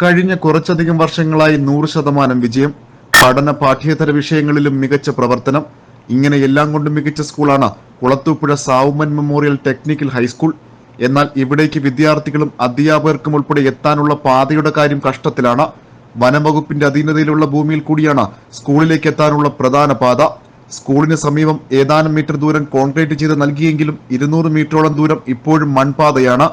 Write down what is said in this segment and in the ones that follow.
കഴിഞ്ഞ കുറച്ചധികം വർഷങ്ങളായി നൂറ് ശതമാനം വിജയം പഠന പാഠ്യേതര വിഷയങ്ങളിലും മികച്ച പ്രവർത്തനം. ഇങ്ങനെ എല്ലാം കൊണ്ടും മികച്ച സ്കൂളാണ് കുളത്തൂപ്പുഴ സാവുമൻ മെമ്മോറിയൽ ടെക്നിക്കൽ ഹൈസ്കൂൾ. എന്നാൽ ഇവിടേക്ക് വിദ്യാർത്ഥികളും അധ്യാപകർക്കും ഉൾപ്പെടെ എത്താനുള്ള പാതയുടെ കാര്യം കഷ്ടത്തിലാണ്. വനംവകുപ്പിന്റെ അധീനതയിലുള്ള ഭൂമിയിൽ കൂടിയാണ് സ്കൂളിലേക്ക് എത്താനുള്ള പ്രധാന പാത. സ്കൂളിന് സമീപം ഏതാനും മീറ്റർ ദൂരം കോൺക്രീറ്റ് ചെയ്ത് നൽകിയെങ്കിലും ഇരുന്നൂറ് മീറ്ററോളം ദൂരം ഇപ്പോഴും മൺപാതയാണ്.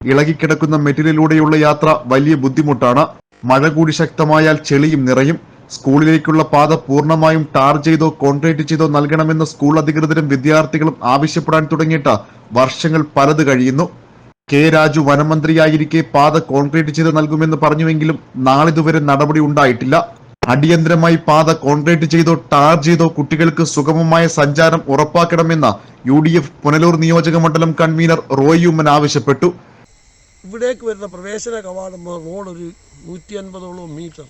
ഇളകിക്കിടക്കുന്ന മെറ്റലിലൂടെയുള്ള യാത്ര വലിയ ബുദ്ധിമുട്ടാണ്. മഴ കൂടി ശക്തമായാൽ ചെളിയും നിറയും. സ്കൂളിലേക്കുള്ള പാത പൂർണമായും ടാർ ചെയ്തോ കോൺക്രീറ്റ് ചെയ്തോ നൽകണമെന്ന് സ്കൂൾ അധികൃതരും വിദ്യാർത്ഥികളും ആവശ്യപ്പെടാൻ തുടങ്ങിയിട്ട് വർഷങ്ങൾ പലത് കഴിയുന്നു. കെ രാജു വനമന്ത്രിയായിരിക്കെ പാത കോൺക്രീറ്റ് ചെയ്ത് നൽകുമെന്ന് പറഞ്ഞുവെങ്കിലും നാളിതുവരെ നടപടി ഉണ്ടായിട്ടില്ല. അടിയന്തരമായി പാത കോൺക്രീറ്റ് ചെയ്തോ ടാർ ചെയ്തോ കുട്ടികൾക്ക് സുഗമമായ സഞ്ചാരം ഉറപ്പാക്കണമെന്ന് യു ഡി എഫ് പുനലൂർ നിയോജക മണ്ഡലം കൺവീനർ റോയ് ഉമ്മൻ ആവശ്യപ്പെട്ടു. ഇവിടേക്ക് വരുന്ന പ്രവേശന കവാടം റോഡ് ഒരു നൂറ്റി അൻപതോളം മീറ്റർ.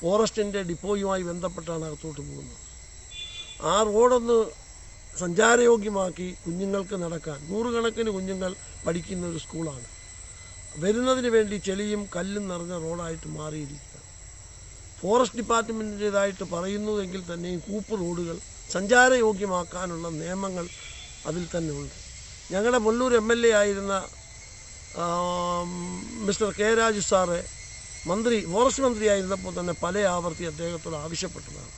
ഫോറസ്റ്റിന്റെ ഡിപ്പോയുമായി ബന്ധപ്പെട്ടാണ് അകത്തോട്ട് പോകുന്നത്. ആ റോഡൊന്ന് സഞ്ചാരയോഗ്യമാക്കി കുഞ്ഞുങ്ങൾക്ക് നടക്കാൻ നൂറുകണക്കിന് കുഞ്ഞുങ്ങൾ പഠിക്കുന്ന ഒരു സ്കൂളാണ്. വരുന്നതിന് വേണ്ടി ചെളിയും കല്ലും നിറഞ്ഞ റോഡായിട്ട് മാറിയിരിക്കുക ഫോറസ്റ്റ് ഡിപ്പാർട്ട്മെന്റിന്റേതായിട്ട് പറയുന്നുവെങ്കിൽ തന്നെയും കൂപ്പ് റോഡുകൾ സഞ്ചാരയോഗ്യമാക്കാനുള്ള നിയമങ്ങൾ അതിൽ തന്നെ ഉണ്ട്. ഞങ്ങളുടെ മുല്ലൂർ എം എൽ എ ആയിരുന്ന മിസ്റ്റർ കെ രാജു സാറ് മന്ത്രി ഫോറസ്റ്റ് മന്ത്രിയായിരുന്നപ്പോൾ തന്നെ പല ആവർത്തി അദ്ദേഹത്തോട് ആവശ്യപ്പെട്ടതാണ്.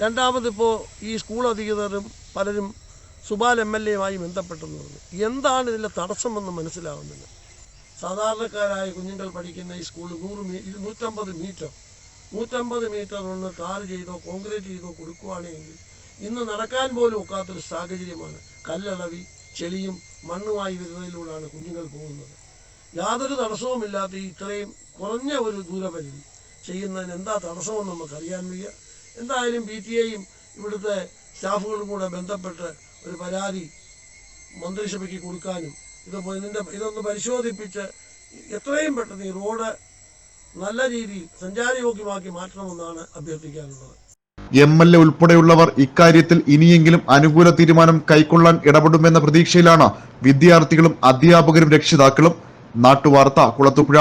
രണ്ടാമതിപ്പോൾ ഈ സ്കൂൾ അധികൃതരും പലരും സുബാൽ എം എൽ എയുമായി ബന്ധപ്പെട്ടെന്ന് പറഞ്ഞു. എന്താണ് ഇതിന്റെ തടസ്സമെന്ന് മനസ്സിലാവുന്നില്ല. സാധാരണക്കാരായ കുഞ്ഞുങ്ങൾ പഠിക്കുന്ന ഈ സ്കൂൾ നൂറ് മീ നൂറ്റമ്പത് മീറ്റർ നൂറ്റമ്പത് മീറ്റർ ഒന്ന് ടാർ ചെയ്തോ കോൺക്രീറ്റ് ചെയ്തോ കൊടുക്കുകയാണെങ്കിൽ ഇന്ന് നടക്കാൻ പോലും ഒക്കാത്തൊരു സാഹചര്യമാണ് കല്ലളവി ചെളിയും മണ്ണുമായി വരുന്നതിലൂടെയാണ് കുഞ്ഞുങ്ങൾ പോകുന്നത്. യാതൊരു തടസ്സവുമില്ലാത്ത ഇത്രയും കുറഞ്ഞ ഒരു ദൂരപരിധി ചെയ്യുന്നതിന് എന്താ തടസ്സമെന്ന് നമുക്കറിയാൻ വയ്യ. എന്തായാലും പി ടി എയും ഇവിടുത്തെ സ്റ്റാഫുകളും കൂടെ ബന്ധപ്പെട്ട് ഒരു പരാതി മന്ത്രിസഭയ്ക്ക് കൊടുക്കാനും ഇത് ഇതിന്റെ ഇതൊന്ന് പരിശോധിപ്പിച്ച് എത്രയും പെട്ടെന്ന് ഈ റോഡ് നല്ല രീതിയിൽ സഞ്ചാരയോഗ്യമാക്കി മാറ്റണമെന്നാണ് അഭ്യർത്ഥിക്കാനുള്ളത്. എം എൽ എ ഉൾപ്പെടെയുള്ളവർ ഇക്കാര്യത്തിൽ ഇനിയെങ്കിലും അനുകൂല തീരുമാനം കൈക്കൊള്ളാൻ ഇടപെടുമെന്ന പ്രതീക്ഷയിലാണ് വിദ്യാർത്ഥികളും അധ്യാപകരും രക്ഷിതാക്കളും. നാട്ടുവാർത്ത കുളത്തുപുഴ.